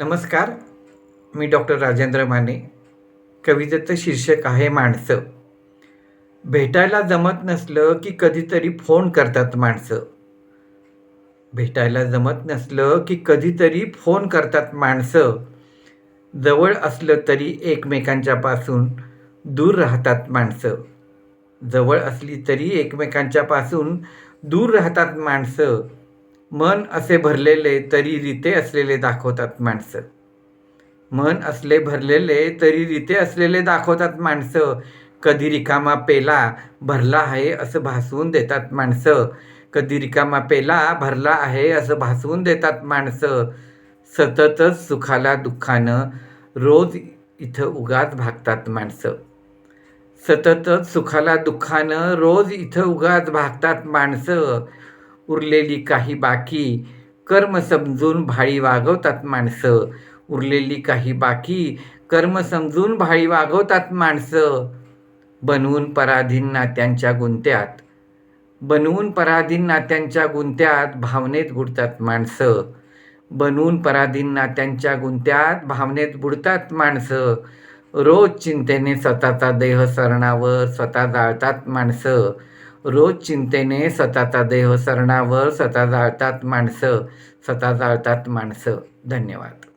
नमस्कार मी डॉक्टर राजेंद्र माने कवितेचं शीर्षक आहे माणसं. भेटायला जमत नसलं की कधीतरी फोन करतात माणसं. भेटायला जमत नसलं की कधीतरी फोन करतात माणसं. जवळ असलं तरी एकमेकांच्यापासून दूर राहतात माणसं. जवळ असली तरी एकमेकांच्यापासून दूर राहतात माणसं. मन असे भरलेले तरी रिते असलेले दाखवतात माणसं. मन असले भरलेले तरी रिते असलेले दाखवतात माणसं. कधी रिकामा पेला भरला आहे असं भासवून देतात माणसं. कधी रिकामा पेला भरला आहे असं भासवून देतात माणसं. सततच सुखाला दुःखानं रोज इथं उगाच भागतात माणसं. सततच सुखाला दुःखानं रोज इथं उगाच भागतात माणसं. उरलेली काही बाकी कर्म समजून भाळी वागवतात माणसं. उरलेली काही बाकी कर्म समजून भाळी वागवतात माणसं. बनवून पराधीन नात्यांच्या गुंत्यात. बनवून पराधीन नात्यांच्या गुंत्यात भावनेत बुडतात माणसं. बनवून पराधीन नात्यांच्या गुंत्यात भावनेत बुडतात माणसं. रोज चिंतेने स्वतःचा देह सरणावर स्वतः जाळतात माणसं. रोज चिंतेने स्वतःचा देह सरणावर स्वतः जाळतात माणसं स्वतः जाळतात माणसं. धन्यवाद.